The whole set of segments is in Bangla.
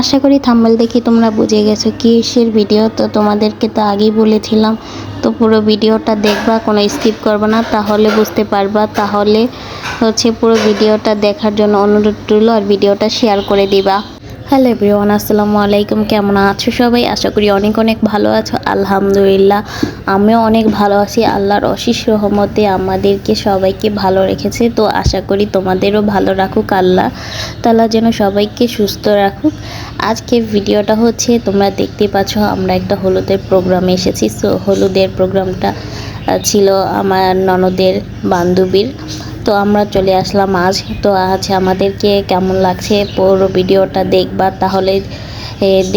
আশা করি থাম্বেল দেখি তোমরা বুঝে গেছো কিসের ভিডিও তো তোমাদেরকে তো আগেই বলেছিলাম, তো পুরো ভিডিওটা দেখবা, কোনো স্কিপ করবে না, তাহলে বুঝতে পারবা, তাহলে হচ্ছে পুরো ভিডিওটা দেখার জন্য অনুরোধ রইল, আর ভিডিওটা শেয়ার করে দিবা। হ্যালো এভরিওয়ান, আসসালামু আলাইকুম। কেমন আছো সবাই? আশা করি অনেক অনেক ভালো আছো। আলহামদুলিল্লাহ, আমিও অনেক ভালো আছি। আল্লাহর অশিস রহমতে আমাদেরকে সবাইকে ভালো রেখেছে। তো আশা করি তোমাদেরও ভালো রাখুক। আল্লাহ তালা যেন সবাইকে সুস্থ রাখুক। আজকে ভিডিওটা হচ্ছে, তোমরা দেখতে পাচ্ছ, আমরা একটা হলুদের প্রোগ্রামে এসেছি। সো হলুদের প্রোগ্রামটা ছিল আমার ননদের বান্ধবীর। তো আমরা চলে আসলাম আজ। তো আজ আমাদেরকে কেমন লাগছে পুরো ভিডিওটা দেখবা? তাহলে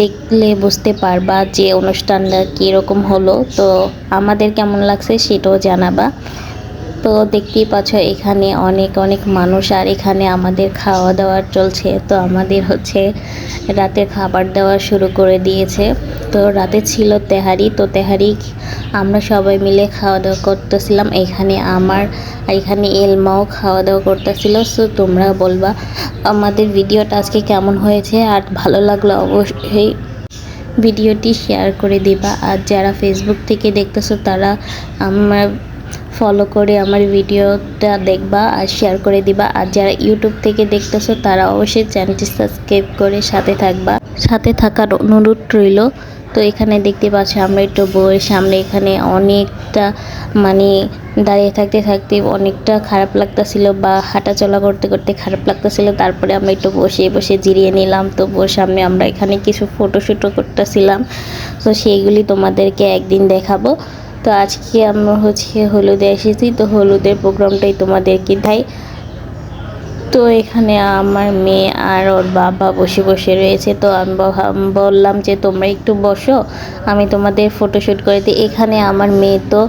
দেখলে বুঝতে পারবা যে অনুষ্ঠানটা কীরকম হলো। তো আমাদের কেমন লাগছে সেটাও জানাবা। তো দেখতেই পাচ্ছ, এখানে অনেক অনেক মানুষ আর এখানে আমাদের খাওয়া দাওয়া চলছে। তো আমাদের হচ্ছে রাতে খাবার দেওয়া শুরু করে দিয়েছে। তো রাতে ছিল তেহারি, তো তেহারি আমরা সবাই মিলে খাওয়া দাওয়া করতেছিলাম। এখানে আমার এখানে এলমাও খাওয়া দাওয়া করতেছিল। সো তোমরা বলবা, আমাদের ভিডিওটা আজকে কেমন হয়েছে? আর ভালো লাগল অবশ্যই ভিডিওটি শেয়ার করে দিবা। আর যারা ফেসবুক থেকে দেখতেছো, তারা আমার ফলো করে আমার ভিডিওটা দেখবা আর শেয়ার করে দিবা। আর যারা ইউটিউব থেকে দেখতেছো, তারা অবশ্যই চ্যানেলটি সাবস্ক্রাইব করে সাথে থাকবা। সাথে থাকার অনুরোধ রইল। তো এখানে দেখতে পাচ্ছি, আমরা একটু বইয়ের সামনে এখানে অনেকটা মানে দাঁড়িয়ে থাকতে থাকতে অনেকটা খারাপ লাগতেছিল বা হাঁটা চলা করতে করতে খারাপ লাগতেছিল। তারপরে আমরা একটু বসে বসে জিরিয়ে নিলাম। তো বউর সামনে আমরা এখানে কিছু ফটোশ্যুটও করতেছিলাম। তো সেইগুলি তোমাদেরকে একদিন দেখাবো। তো আজকে আমরা হচ্ছে হলুদে এসেছি, তো হলুদের প্রোগ্রামটাই তোমাদেরকে দেখাই। তো এখানে আমার মেয়ে আর ওর বাবা বসে বসে রয়েছে, তো আমি বললাম যে, তোমরা একটু বসো, আমি তোমাদের ফটোশ্যুট করে দিই। এখানে আমার মেয়ে তো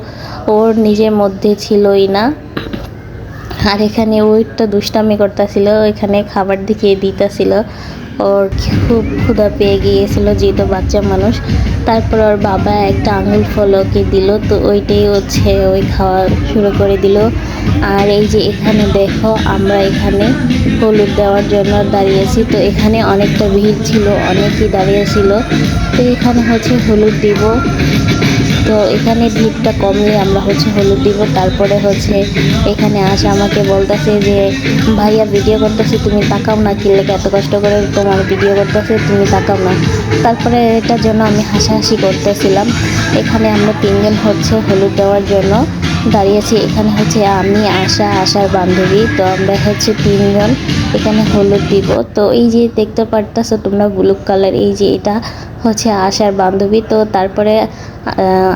ওর নিজের মধ্যে ছিলই না। আর এখানে ওইটা দুষ্টামি করতেছিল, এখানে খাবার দেখিয়ে দিতেছিল। ওর খুব ক্ষুধা পেয়ে গিয়েছিল, যেহেতু বাচ্চা মানুষ। তারপর ওর বাবা একটা আঙুল ফলকে দিল, তো ওইটাই হচ্ছে ওই খাওয়া শুরু করে দিল। আর এই যে এখানে দেখো, আমরা এখানে হলুদ দেওয়ার জন্য দাঁড়িয়েছি। তো এখানে অনেকটা ভিড় ছিল, অনেকেই দাঁড়িয়েছিল। তো এখানে হচ্ছে হলুদ দিব। তো এখানে ভিড়টা কমলে আমরা হচ্ছে হলুদ দিব। তারপরে হচ্ছে এখানে আসে আমাকে বলতেছে যে, ভাইয়া ভিডিও করতেছি, তুমি তাকাও না, কি লেগে এত কষ্ট করে তোমার ভিডিও করতেছে, তুমি তাকাও না। তারপরে এটার জন্য আমি হাসাহাসি করতেছিলাম। এখানে আমরা তিনজন হচ্ছে হলুদ দেওয়ার জন্য। দাঁড়িয়েছি। এখানে হচ্ছে আমি, আশা, আশার বান্ধবী। তো আমরা হচ্ছে তিনজন। এখানে হলুদ দিব তো এই যে দেখতে পারতেছো তোমরা ব্লু কালার, এই যে এটা হচ্ছে আশার বান্ধবী। তো তারপরে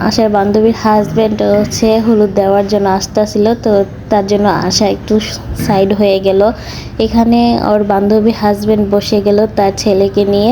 আশার বান্ধবীর হাজব্যান্ড হচ্ছে হলুদ দেওয়ার জন্য আসতেছিল। তো তার জন্য আশা একটু সাইড হয়ে গেল। এখানে ওর বান্ধবী হাজব্যান্ড বসে গেল তার ছেলেকে নিয়ে।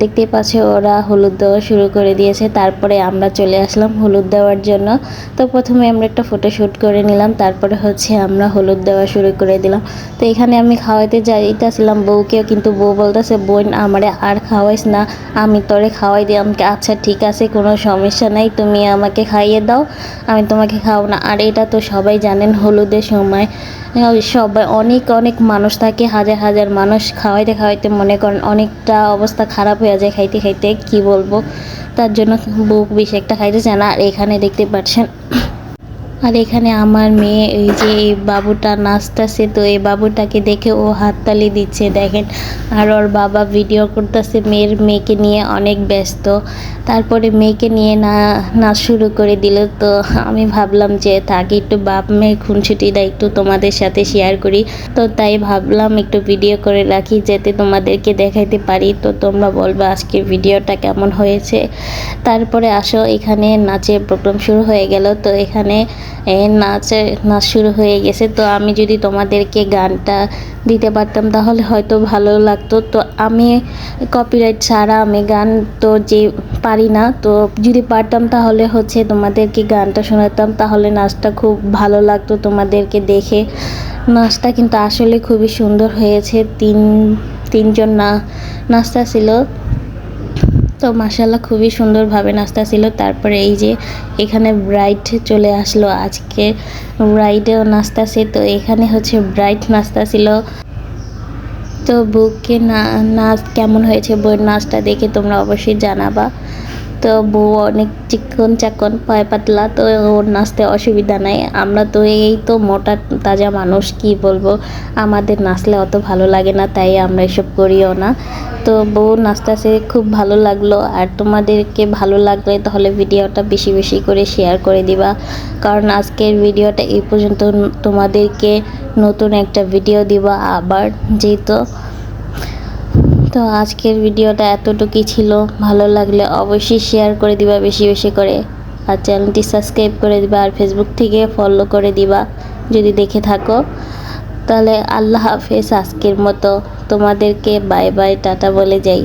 দেখতে পাচ্ছে ওরা হলুদ দেওয়া শুরু করে দিয়েছে। তারপরে আমরা চলে আসলাম হলুদ দেওয়ার জন্য। তো প্রথমে আমরা একটা ফটো শ্যুট করে নিলাম, তারপরে হচ্ছে আমরা হলুদ দেওয়া শুরু করে দিলাম। তো এখানে আমি খাওয়াইতে যাইতেছিলাম বউকেও, কিন্তু বউ বলতেছে, বোন, আমারে আর খাওয়াইস না, আমি তোরে খাওয়াই দিই আমাকে আচ্ছা ঠিক আছে, কোনো সমস্যা নাই, তুমি আমাকে খাইয়ে দাও, আমি তোমাকে খাও না। আর এটা তো সবাই জানেন, হলুদের সময় সবাই, অনেক অনেক মানুষ থাকে, হাজার হাজার মানুষ খাওয়াইতে খাওয়াইতে মনে করেন অনেকটা অবস্থা খারাপ হয়ে যায় খাইতে খাইতে, কি বলব? তার জন্য বউ বেশি একটা খাইতে চায় না, আর এখানে দেখতে পাচ্ছেন আর এখানে আমার মেয়ে, এই যে এই বাবুটা নাচতেছে তো এই বাবুটাকে দেখে ও হাততালি দিচ্ছে, দেখেন। আর ওর বাবা ভিডিও করতেছে, মেয়ের মেয়েকে নিয়ে অনেক ব্যস্ত। তারপরে মেয়েকে নিয়ে না, নাচ শুরু করে দিল। তো আমি ভাবলাম যে তাকে একটু বাপ মেয়ে খুনছুটিটা একটু তোমাদের সাথে শেয়ার করি। তো তাই ভাবলাম একটু ভিডিও করে রাখি, যাতে তোমাদেরকে দেখাইতে পারি। তো তোমরা বলবে আজকে ভিডিওটা কেমন হয়েছে। তারপরে আসো, এখানে নাচের প্রোগ্রাম শুরু হয়ে গেল। তো এখানে নাচে নাচ শুরু হয়ে গেছে। তো আমি যদি তোমাদেরকে গানটা দিতে পারতাম, তাহলে হয়তো ভালো লাগতো। তো আমি কপিরাইট ছাড়া আমি গান তো যে পারি না, তো যদি পারতাম তাহলে হচ্ছে তোমাদেরকে গানটা শোনাতাম। তাহলে নাচটা খুব ভালো লাগতো তোমাদেরকে দেখে। নাচটা কিন্তু আসলে খুবই সুন্দর হয়েছে। তিন, তিনজন না, নাচটা ছিল তো মাসাল্লাহ খুবই সুন্দরভাবে নাস্তা ছিল। তারপরে এই যে এখানে ব্রাইট চলে আসলো। আজকে ব্রাইডেও সে তো এখানে হচ্ছে ব্রাইট নাস্তা ছিল। তো বুকে না, নাচ কেমন হয়েছে বউয়ের নাচটা দেখে তোমরা অবশ্যই জানাবা। তো বউ অনেক চিকন চাকন, পায়ে পাতলা, তো ওর নাচতে অসুবিধা নাই। আমরা তো এই তো মোটা তাজা মানুষ, কি বলব? আমাদের নাচলে অত ভালো লাগে না, তাই আমরা এসব করিও না। তো বউ নাচতেছে, খুব ভালো লাগল। আর তোমাদেরকে ভালো লাগলে তাহলে ভিডিওটা বেশি বেশি করে শেয়ার করে দিবা। কারণ আজকের ভিডিওটা এই পর্যন্ত তোমাদেরকে নতুন একটা ভিডিও দিবা আবার, যেহেতু তো আজকের ভিডিওটা এতটুকুই ছিল। ভালো লাগলে অবশ্যই শেয়ার করে দিবা বেশি বেশি করে। আর চ্যানেলটি সাবস্ক্রাইব করে দিবা আর ফেসবুক থেকে ফলো করে দিবা যদি দেখে থাকো। তাহলে আল্লাহ হাফেজ আজকের মতো। তোমাদেরকে বাই বাই টাটা বলে যাই।